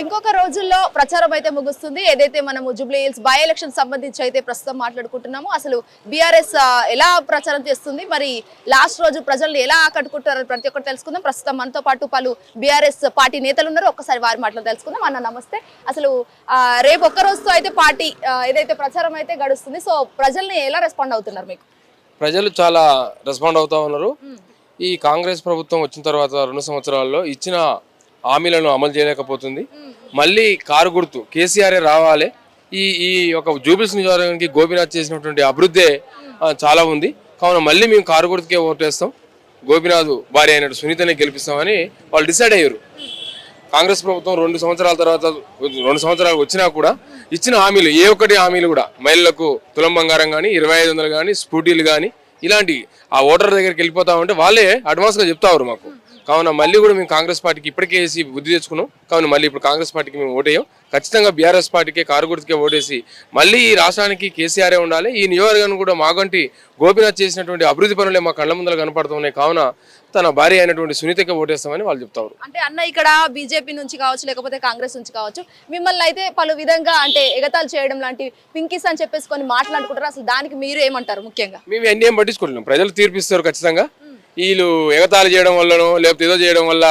ఇంకొక రోజుల్లో ప్రచారం అయితే ముగుస్తుంది. ఏదైతే మనము జూబ్లీ హిల్స్ బై ఎలక్షన్ సంబంధించి అయితే ప్రస్తుతం మాట్లాడుకుంటున్నాము అసలు బీఆర్ఎస్ ఎలా ప్రచారం చేస్తుంది? మరి లాస్ట్ రోజు ప్రజల్ని ఎలా ఆకట్టుకుంటారో ప్రతి ఒక్కరు తెలుసుకుందాం. ప్రస్తుతం మనతో పాటు పలు బీఆర్ఎస్ పార్టీ నేతలు ఉన్నారు. ఒక్కసారి వారి మాటలు తెలుసుకుందాం. అన్న నమస్తే. అసలు రేపు ఒక్క రోజుతో అయితే పార్టీ ఏదైతే ప్రచారం అయితే గడుస్తుంది సో ప్రజల్ని ఎలా రెస్పాండ్ అవుతున్నారు మీకు? ప్రజలు చాలా రెస్పాండ్ అవుతా ఉన్నారు. ఈ కాంగ్రెస్ ప్రభుత్వం వచ్చిన తర్వాత రెండు సంవత్సరాల్లో ఇచ్చిన హామీలను అమలు చేయలేకపోతుంది. మళ్ళీ కారు గుర్తు కేసీఆర్ రావాలి. ఈ ఈ యొక్క జూబిల్స్ నియోజకవర్గానికి గోపీనాథ్ చేసినటువంటి అభివృద్ధి చాలా ఉంది. కావున మళ్ళీ మేము కారు గుర్తుకే ఓటేస్తాం. గోపీనాథ్ భార్య అయినట్టు సునీతనే గెలిపిస్తామని వాళ్ళు డిసైడ్ అయ్యారు. కాంగ్రెస్ ప్రభుత్వం రెండు సంవత్సరాల తర్వాత రెండు సంవత్సరాలు వచ్చినా కూడా ఇచ్చిన హామీలు ఏ ఒక్కటి హామీలు కూడా మహిళలకు తులం బంగారం కానీ ఇరవై ఐదు వందలు కానీ స్కూటీలు కానీ ఇలాంటి ఆ ఓటర్ దగ్గరికి వెళ్ళిపోతా ఉంటే వాళ్ళే అడ్వాన్స్గా చెప్తారు మాకు. కావున మళ్ళీ కూడా మేము కాంగ్రెస్ పార్టీకి ఇప్పటికే వేసి బుద్ధి తెచ్చుకున్నాం. కావున మళ్ళీ ఇప్పుడు కాంగ్రెస్ పార్టీకి మేము ఓటేయం ఖచ్చితంగా బీఆర్ఎస్ పార్టీకి కారు గుర్తుకే ఓటేసి మళ్ళీ ఈ రాష్ట్రానికి కేసీఆరే ఉండాలి. ఈ నియోజకవర్గాన్ని కూడా మాగంటి గోపినాథ్ చేసినటువంటి అభివృద్ధి పనులే మా కళ్ళ ముందర కనపడుతున్నాయి. కావున తన భార్య అయినటువంటి సునీతకే ఓటేస్తామని వాళ్ళు చెప్తారు. అంటే అన్న ఇక్కడ బీజేపీ నుంచి కావచ్చు లేకపోతే కాంగ్రెస్ నుంచి కావచ్చు మిమ్మల్ని అయితే పలు విధంగా అంటే ఎగతాలు చేయడం లాంటి పింకిస్ అని చెప్పేసి కొన్ని మాట్లాడుకుంటారు. అసలు దానికి మీరు ఏమంటారు ముఖ్యంగా? మేము అన్ని ఏం పట్టించుకోలేము ప్రజలు తీర్పిస్తారు ఖచ్చితంగా. వీళ్ళు ఎగతాళి చేయడం వల్లనో లేకపోతే ఏదో చేయడం వల్ల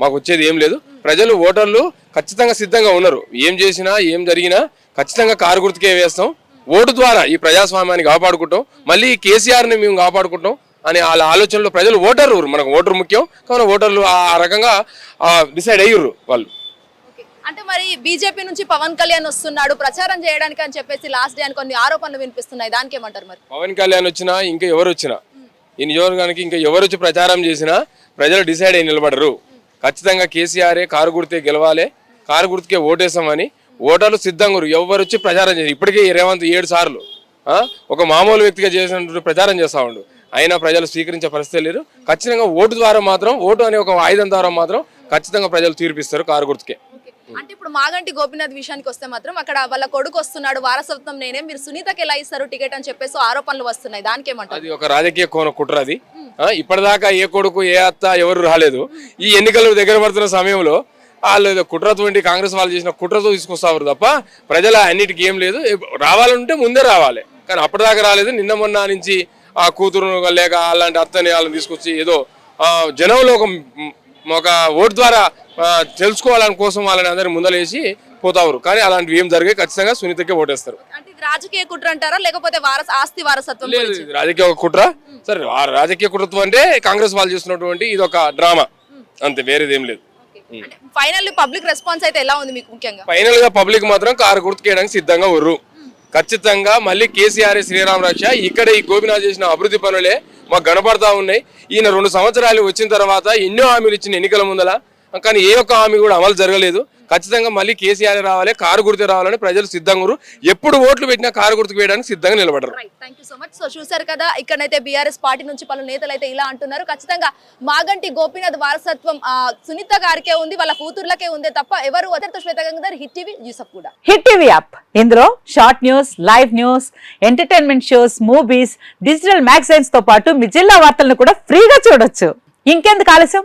మాకు వచ్చేది ఏం లేదు. ప్రజలు ఓటర్లు ఖచ్చితంగా సిద్ధంగా ఉన్నారు. ఏం చేసినా ఏం జరిగినా ఖచ్చితంగా కారు గుర్తుకే వేస్తాం. ఓటు ద్వారా ఈ ప్రజాస్వామ్యాన్ని కాపాడుకుంటాం. మళ్ళీ కేసీఆర్ని మేము కాపాడుకుంటాం అనే వాళ్ళ ఆలోచనలో ప్రజలు ఓటరు మనకు ఓటర్ ముఖ్యం. కావున ఓటర్లు ఆ రకంగా డిసైడ్ అయ్యారు వాళ్ళు. అంటే మరి బీజేపీ నుంచి పవన్ కళ్యాణ్ వస్తున్నాడు. ప్రచారం చేయడానికి అని చెప్పేసి లాస్ట్ డే అని కొన్ని ఆరోపణలు వినిపిస్తున్నాయి. దానికి ఏమంటారు మరి? పవన్ కళ్యాణ్ వచ్చినా ఇంకా ఎవరు వచ్చినా ఈ నియోజకవర్గానికి ఇంకా ఎవరు వచ్చి ప్రచారం చేసినా ప్రజలు డిసైడ్ అయ్యి నిలబడరు. ఖచ్చితంగా కేసీఆరే కారు గుర్తే గెలవాలి కారు గుర్తుకే ఓటేసామని ఓటర్లు సిద్ధంగా ఎవరు వచ్చి ప్రచారం చేసి ఇప్పటికే ఈ రేవంత్ ఏడు సార్లు ఒక మామూలు వ్యక్తిగా చేసినటువంటి ప్రచారం చేస్తా ఉండు. అయినా ప్రజలు స్వీకరించే పరిస్థితి లేరు ఖచ్చితంగా ఓటు ద్వారా మాత్రం ఓటు అనే ఒక ఆయుధం ద్వారా మాత్రం ఖచ్చితంగా ప్రజలు తీర్పిస్తారు కారు గుర్తుకే. అంటే ఇప్పుడు మాగంటి గోపినాథ్ విషయానికి వస్తే మాత్రం అక్కడ వాళ్ళ కొడుకు వస్తున్నాడు వారసత్వం నేనే మీరు సునీతకి ఎలా ఇస్తారు టికెట్ అని చెప్పేసి ఆరోపణలు వస్తున్నాయి. దానికి ఏమంటారు అది ఒక రాజకీయ కోన కుట్ర అది. ఆ, ఇప్పటిదాకా ఏ కొడుకు ఏ అత్త ఎవరు రాలేదు. ఈ ఎన్నికలు దగ్గర పడుతున్న సమయంలో వాళ్ళు ఏదో కుట్రతోటి కాంగ్రెస్ వాళ్ళు చేసిన కుట్రతో తీసుకొస్తారు తప్ప ప్రజల అన్నిటికీ ఏం లేదు. రావాలంటే ముందే రావాలి. కానీ అప్పటిదాకా రాలేదు. నిన్న మొన్న నుంచి ఆ కూతురు లేక అలాంటి అత్తని వాళ్ళని తీసుకొచ్చి ఏదో జనంలో ఒక ఒక ఓటు ద్వారా తెలుసుకోవాలని కోసం వాళ్ళని అందరిని ముందలేసి పోతారు కానీ అలాంటివి ఏం జరిగాయి ఖచ్చితంగా సునీతకే ఓటేస్తారు. అంటే ఇది రాజకీయ కుట్ర అంటారా? లేకపోతే వారస ఆస్తి వారసత్వం లేదు ఇది రాజకీయ కుట్ర. సరే ఆ రాజకీయ కుట్రత్వం అంటే కాంగ్రెస్ వాళ్ళు చేస్తున్నటువంటి ఇది ఒక డ్రామా. అంతే వేరేది ఏం లేదు ఫైనల్ పబ్లిక్ రెస్పాన్స్ అయితే ఎలా ఉంది మీకు ముఖ్యంగా? ఫైనల్గా పబ్లిక్ మాత్రం కారు గుర్తుకేయడానికి సిద్ధంగా ఉర్రు. ఖచ్చితంగా మళ్ళీ కేసీఆర్ శ్రీరామ్ రక్ష ఇక్కడ ఈ గోపినాథ్ చేసిన అభివృద్ధి పనులే మాకు కనపడతా ఉన్నాయి. ఈయన రెండు సంవత్సరాలు వచ్చిన తర్వాత ఎన్నో హామీలు ఇచ్చిన ఎన్నికల ముందల కానీ ఏ ఒక్క హామీ కూడా అమలు జరగలేదు. ఖచ్చితంగా మళ్ళీ కేసీఆర్ రావాలి కారు గుర్తు రావాలని ప్రజలు సిద్ధంగా ఎప్పుడు ఓట్లు పెట్టినా కారు గుర్తుకు వేయడానికి సిద్ధంగా నిలబడరు. Right thank you so much so చూసారు కదా ఇక్కడైతే బీఆర్ఎస్ పార్టీ నుంచి పలు నేతలు అయితే ఇలా అంటున్నారు. ఖచ్చితంగా మాగంటి గోపీనాథ్ వారసత్వం ఆ, సునీత గారికే ఉంది వాళ్ళ కూతుర్లకే ఉంది తప్ప ఎవరు అతడితో శ్వేత గంగాధర్ హిట్ టీవీ యూసఫ్ కూడా. Hit TV app. ఇందులో short news live news entertainment shows movies digital మ్యాగజైన్స్తో పాటు మీ జిల్లా వార్తలను కూడా ఫ్రీగా చూడొచ్చు. ఇంకెందుకు ఆలస్యం?